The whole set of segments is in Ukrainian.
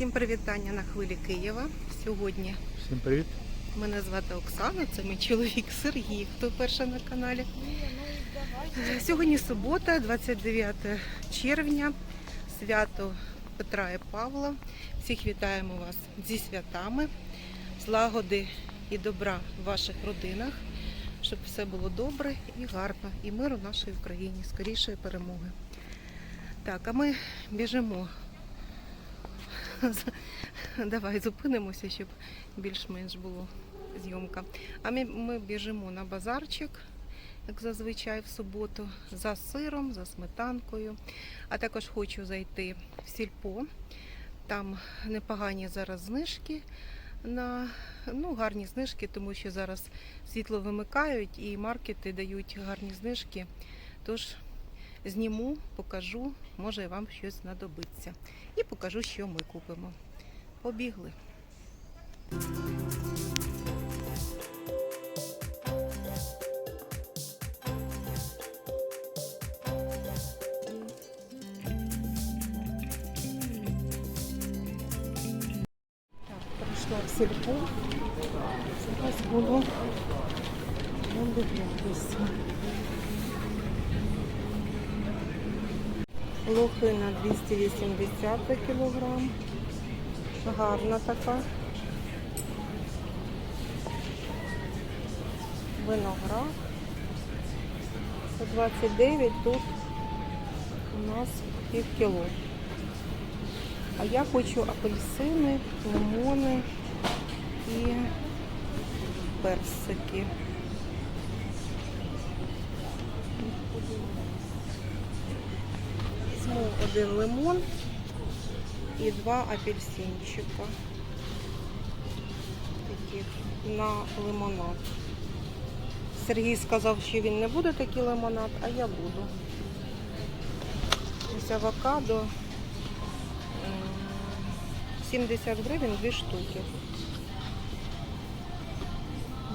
Всім привітання на хвилі Києва. Сьогодні Всім привіт. мене звати Оксана, це мій чоловік Сергій, хто перший на каналі. Сьогодні субота, 29 червня, свято Петра і Павла. Всіх вітаємо вас зі святами, злагоди і добра в ваших родинах, щоб все було добре і гарно, і миру нашій Україні, скорішої перемоги. Так, а ми біжимо. Давай зупинимося, щоб більш-менш було зйомка. А ми, ми біжимо на базарчик, як зазвичай в суботу, за сиром, за сметанкою. А також хочу зайти в сільпо. Там непогані зараз знижки на ну, гарні знижки, тому що зараз світло вимикають і маркети дають гарні знижки. Тож зніму, покажу, може вам щось знадобиться. І покажу, що ми купимо. Побігли. Сільпо. Зараз буду дивитися. Лохина 280 за кілограм. Гарна така. Виноград. 129 тут у нас пів кіло. А я хочу апельсини, лимони і персики. Візьму один лимон і два апельсинчика. Таких на лимонад. Сергій сказав, що він не буде такий лимонад, а я буду. Ось авокадо 70 гривень, дві штуки.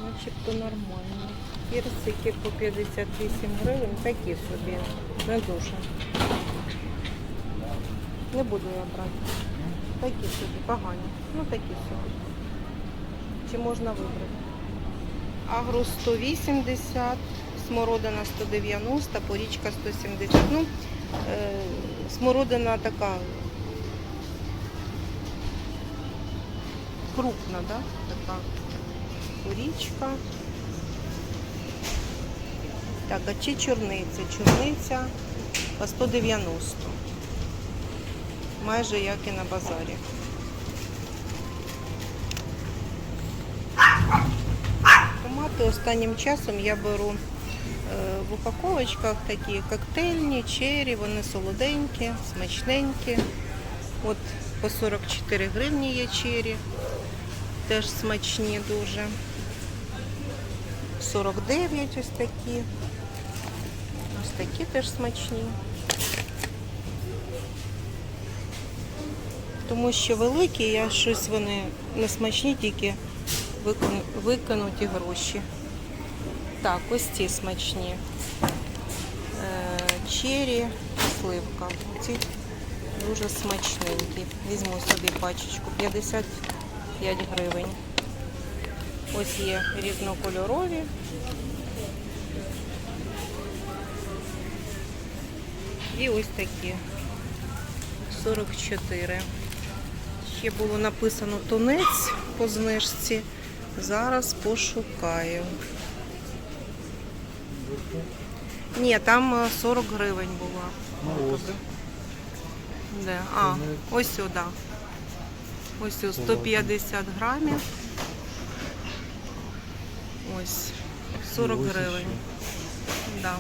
Начебто нормально. Персики по 58 гривень, такі собі, не дуже. Не буду я брати. Такі собі, погані. Ну такі собі. Чи можна вибрати? Агру 180, смородина 190, порічка 170. Ну, е, смородина така крупна, да? Така порічка. Так, а чи чорниця? Чорниця по 190 майже як і на базарі. Томати останнім часом я беру е, в упаковочках такі коктейльні, чері, вони солоденькі, смачненькі. От по 44 гривні є чері, теж смачні дуже. 49 ось такі. Такі теж смачні. Тому що великі, я щось вони не смачні, тільки викину- викинуті гроші. Так, ось ці смачні. Е, Чері, сливка. Ці дуже смачненькі. Візьму собі пачечку 55 гривень. Ось є різнокольорові. І ось такі 44. Ще було написано тунець по знижці. Зараз пошукаю. Ні, там е, 40 гривень була. Ну, ось. Де? А, ось сюди. Ось сюди 150 грамів. Ось 40 гривень. Да.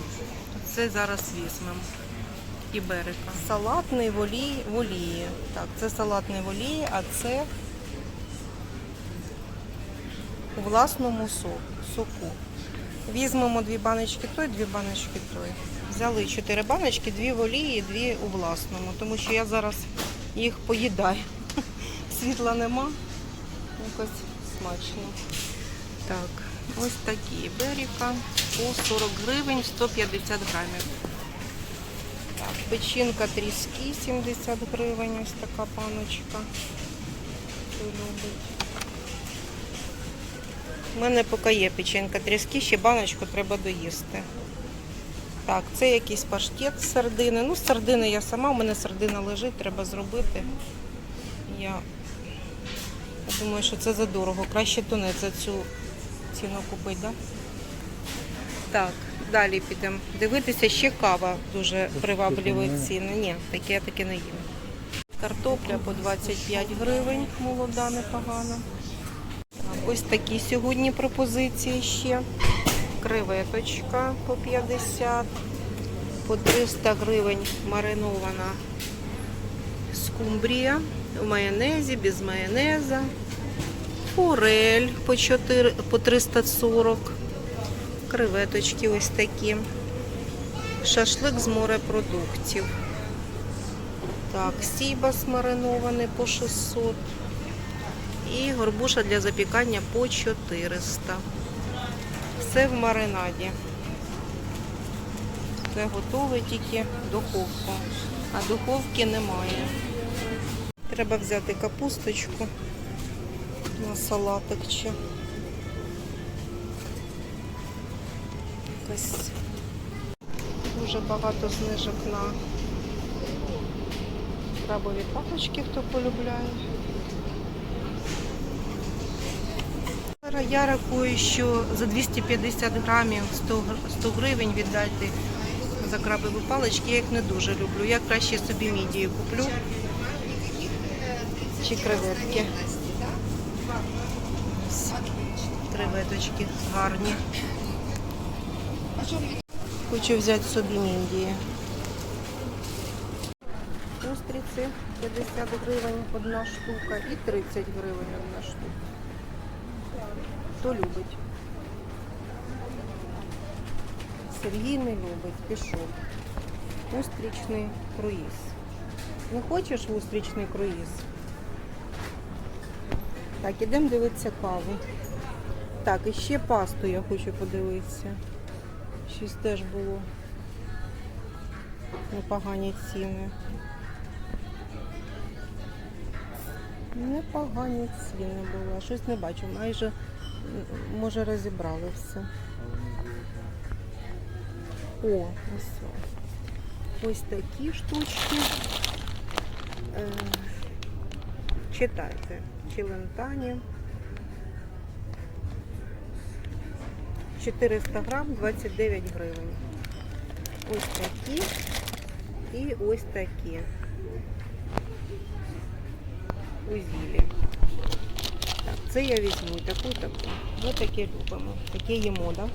Це зараз візьмемо. І. Салатний в олії, в олії. Так, це салатний в олії, а це у власному соку. соку. Візьмемо дві баночки той, дві баночки той. Взяли чотири баночки, дві в олії, дві у власному, тому що я зараз їх поїдаю. Світла нема. Якось смачно. Так, ось такі беріка по 40 гривень, 150 грамів. Печінка тріски 70 гривень, ось така паночка. У мене поки є печенька тріски, ще баночку треба доїсти. Так, це якийсь паштет з сардини. Ну, з сардини я сама, у мене сардина лежить, треба зробити. Я думаю, що це задорого. Краще тунець за цю ціну купити, так? Да? Так, далі підемо. Дивитися, ще кава дуже приваблює ціни. Ні, таке я таке не їм. Картопля по 25 гривень, молода, непогана. Ось такі сьогодні пропозиції ще. Креветочка по 50, по 300 гривень маринована скумбрія в майонезі, без майонеза. Форель по, 4, по 340. Креветочки ось такі. Шашлик з морепродуктів. Так, сібас маринований по 600. І горбуша для запікання по 400. Все в маринаді. Це готове тільки духовку. А духовки немає. Треба взяти капусточку на салатик чи. Якась дуже багато знижок на крабові папочки, хто полюбляє. Я рахую, що за 250 грамів 100, 100 гривень віддати за крабові палички. Я їх не дуже люблю. Я краще собі мідії куплю. Чи креветки. Креветочки гарні. Хочу взяти собі мідії. Устриці 50 гривень одна штука і 30 гривень одна штука. Хто любить? Сергій не любить, пішов. Устрічний круїз. Не хочеш устрічний круїз? Так, ідемо дивитися каву. Так, і ще пасту я хочу подивитися. Щось теж було непогані ціни. Непогані ціни були. Щось не бачу. Майже може розібрали все. О, ось. Ось такі штучки. Е, читайте. Челентані. 400 грам 29 гривень. Ось такі і ось такі. Узілі. Так, це я візьму таку таку. Ми таке любимо. Таке їмо, да?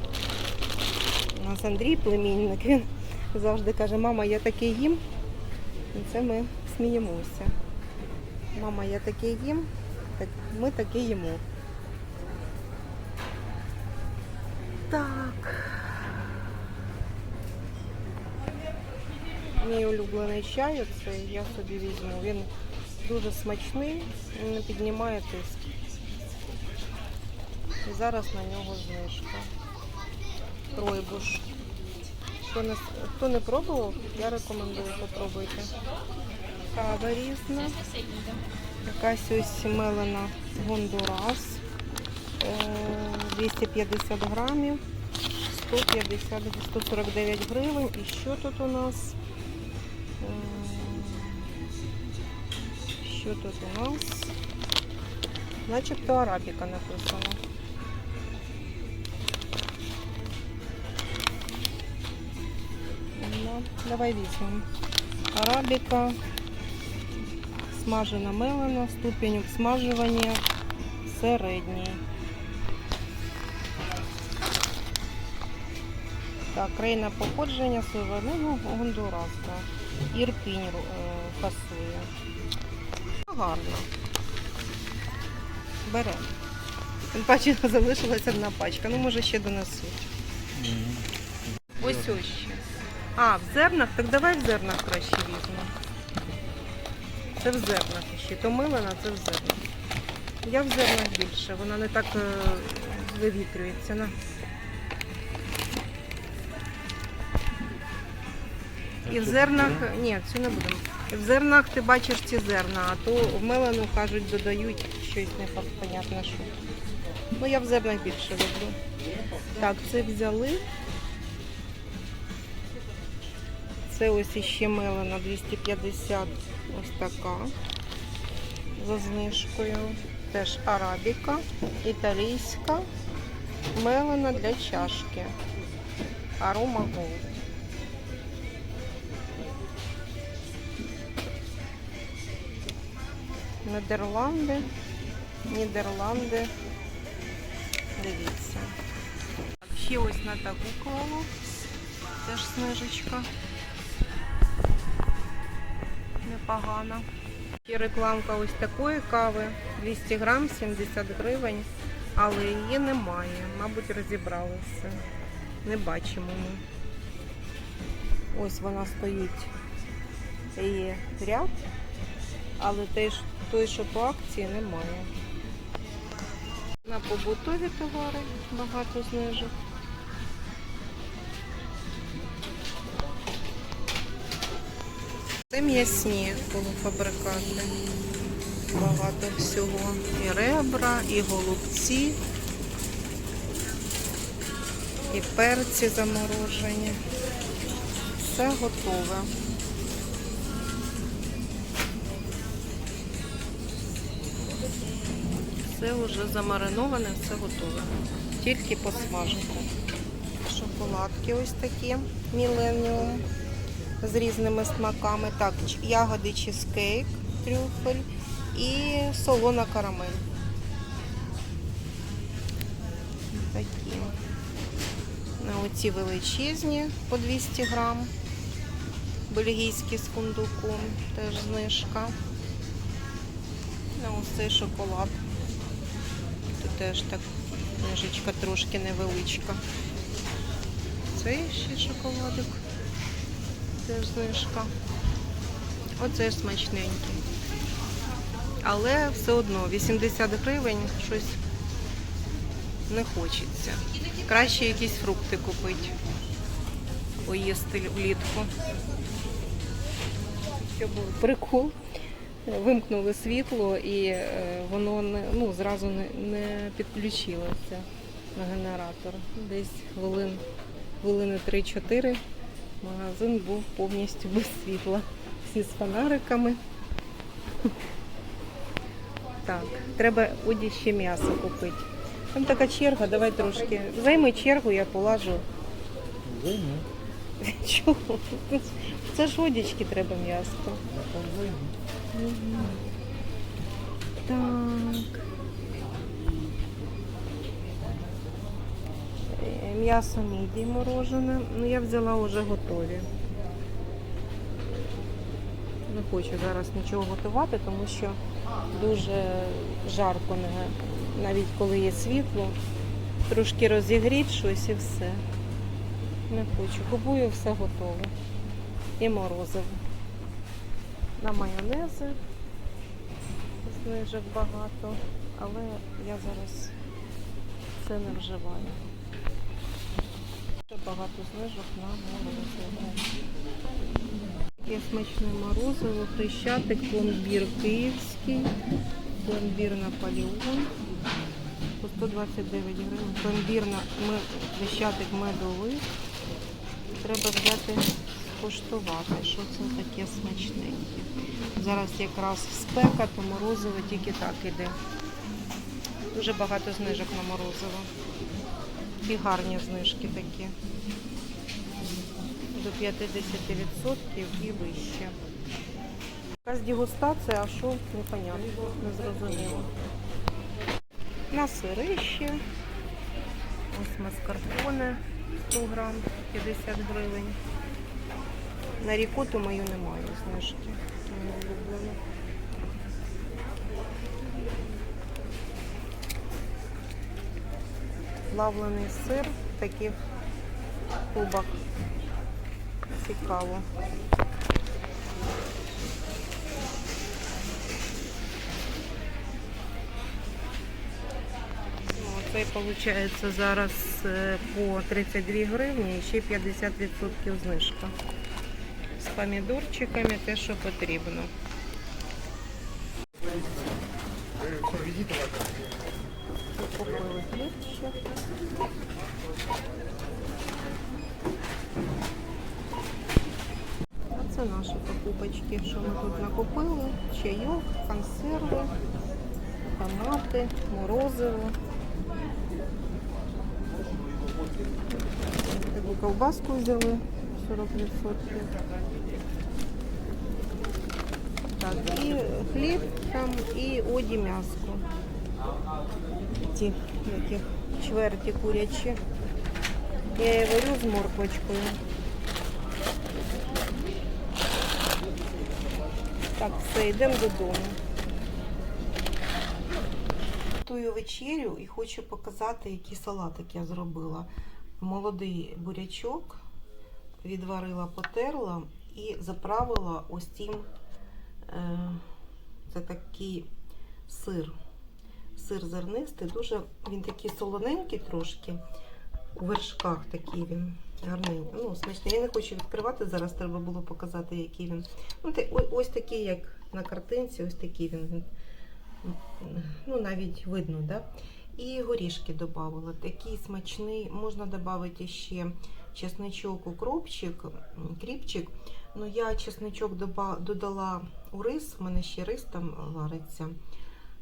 У нас Андрій племінник, він завжди каже, мама, я таке їм. І це ми сміємося. Мама, я таке їм, так ми таке їмо. Мій улюблений чай, оце я собі візьму. Він дуже смачний, не піднімає тиск. І зараз на нього знижка. Пройбуш. Хто не, хто не пробував, я рекомендую, попробуйте. Кава різна. Якась ось мелена гондурас. Е, 250 грамів. 150, 149 гривень. І що тут у нас? Що тут у нас? Начебто арабіка написано. Ну, давай візьмемо. Арабіка, смажена мелена, ступінь обсмажування середній. Так, країна походження сировини, ну, Гондурас, так. Ірпінь е. Гарно. Беремо. Тим паче залишилася одна пачка. Ну, може, ще донесуть. Ось ось ще. А, в зернах? Так давай в зернах краще візьмемо. Це в зернах ще. То милена, це в зернах. Я в зернах більше, вона не так е, вивітрюється. На. І в зернах, ні, цю не будемо. В зернах ти бачиш ці зерна, а то в мелену, кажуть, додають щось не пон- понятно що. Ну я в зернах більше люблю. Так, це взяли. Це ось іще мелена 250, ось така. За знижкою. Теж арабіка, італійська, мелена для чашки. Арома Gold. Нідерланди. Нідерланди. Дивіться. Ще ось на таку каву. Теж снижечка. Непогана. І рекламка ось такої кави. 200 грам, 70 гривень. Але її немає. Мабуть, розібрали все. Не бачимо ми. Ось вона стоїть. Її ряд. Але той, той, що по акції, немає. На побутові товари багато знижок. Це м'ясні полуфабрикати. Багато всього. І ребра, і голубці, і перці заморожені. Все готове. Все вже замариноване, все готове. Тільки посмажити. Шоколадки ось такі, міленіум з різними смаками. Так, ягоди чизкейк, трюфель і солона карамель. Такі. Оці величезні по 200 грам. Бельгійські з фундуком, теж знижка. На цей шоколад. Тут теж так книжечка трошки невеличка. Це ще шоколадик. Теж знижка. Оце ж смачненький. Але все одно 80 гривень щось не хочеться. Краще якісь фрукти купити. Поїсти влітку. Прикол. Вимкнули світло і е, воно не, ну, зразу не, не підключилося на генератор. Десь хвилин, хвилини 3-4 магазин був повністю без світла. Всі з фонариками. Так, треба Оді ще м'ясо купити. Там така черга, давай трошки. Займи чергу, я полажу. Займи. Чого? Це ж одічки треба. Мгм. Так. Е, М'ясо мідій морожене. Ну, я взяла вже готові. Не хочу зараз нічого готувати, тому що дуже жарко, навіть коли є світло. Трошки розігріть щось і все. Не хочу. Купую все готове. І морозиво. На майонези знижок багато, але я зараз це не вживаю. Багато знижок на морозиво. Є смачне морозиво, хрещатик, пломбір київський, пломбір Наполеон по 129 гривень. Пломбір на хрещатик медовий. Треба взяти скуштувати, що це таке смачненьке. Зараз якраз спека, то морозиво тільки так іде. Дуже багато знижок на морозиво. І гарні знижки такі. До 50% і вище. Якась дегустація, а що непонятно, не зрозуміло. На сирище. Ось маскарпоне 100 грам, 50 гривень. На рікоту мою немає знижки. Плавлений сир в таких кубах. Цікаво. Ну, Цей виходить зараз е, по 32 гривні і ще 50% знижка. З помідорчиками те, що потрібно. Купили ще. Оце наші покупочки, що ми тут накупили. Чайок, консерви, томати, морозиво. Таку ковбаску взяли 40%. Так, і хліб там, і оді м'яско. Ті, яких чверті курячі. Я її варю з морквочкою. Так, все, йдемо додому. Готую вечерю і хочу показати, який салатик я зробила. Молодий бурячок відварила, потерла і заправила ось цим. е, Це такий сир. Сир зернистий, дуже він такий солоненький трошки. У вершках такий він гарненький. Ну, смачний. Я не хочу відкривати, зараз треба було показати, який він. Ну, ось такий, як на картинці, ось такий він ну, навіть видно, да? І горішки додавала. Такий смачний. Можна додати ще чесничок, укропчик, кріпчик. Ну, я чесничок додала у рис, в мене ще рис там вариться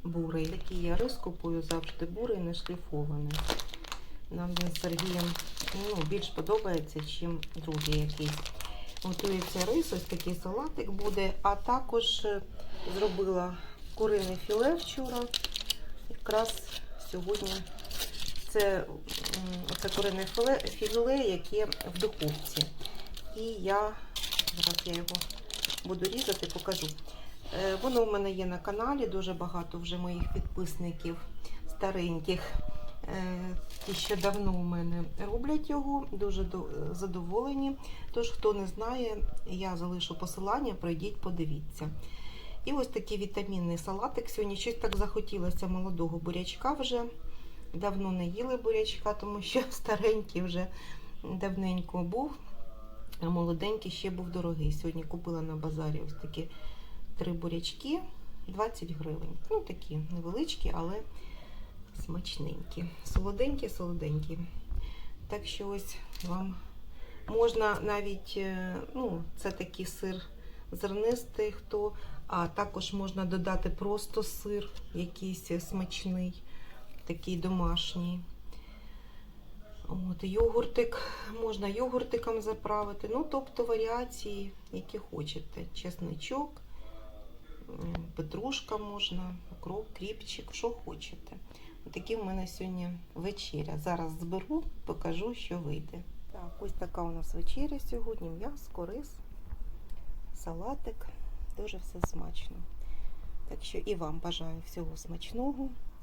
бурий. Такий я рис купую завжди бурий, не шліфований. Нам він з Сергієм ну, більш подобається, ніж другий якийсь. Готується рис, ось такий салатик буде. А також е, зробила курине філе вчора. Якраз сьогодні це, м, це курине філе, яке в духовці. І я зараз я його буду різати, покажу. Е, Воно у мене є на каналі, дуже багато вже моїх підписників стареньких. Е, Ті, що давно у мене роблять його, дуже задоволені. Тож, хто не знає, я залишу посилання, пройдіть, подивіться. І ось такий вітамінний салатик. Сьогодні щось так захотілося молодого бурячка вже. Давно не їли бурячка, тому що старенький вже давненько був, а молоденький ще був дорогий. Сьогодні купила на базарі ось такі три бурячки 20 гривень. Ну, такі невеличкі, але смачненькі. Солоденькі, солоденькі. Так що ось вам можна навіть, е, ну, це такий сир зернистий, хто, а також можна додати просто сир, якийсь смачний, такий домашній. От, йогуртик, можна йогуртиком заправити, ну, тобто варіації, які хочете. Чесничок, петрушка можна, укроп, кріпчик, що хочете. Такі в мене сьогодні вечеря. Зараз зберу, покажу, що вийде. Так, ось така у нас вечеря сьогодні. М'ясо, рис, салатик. Дуже все смачно. Так що і вам бажаю всього смачного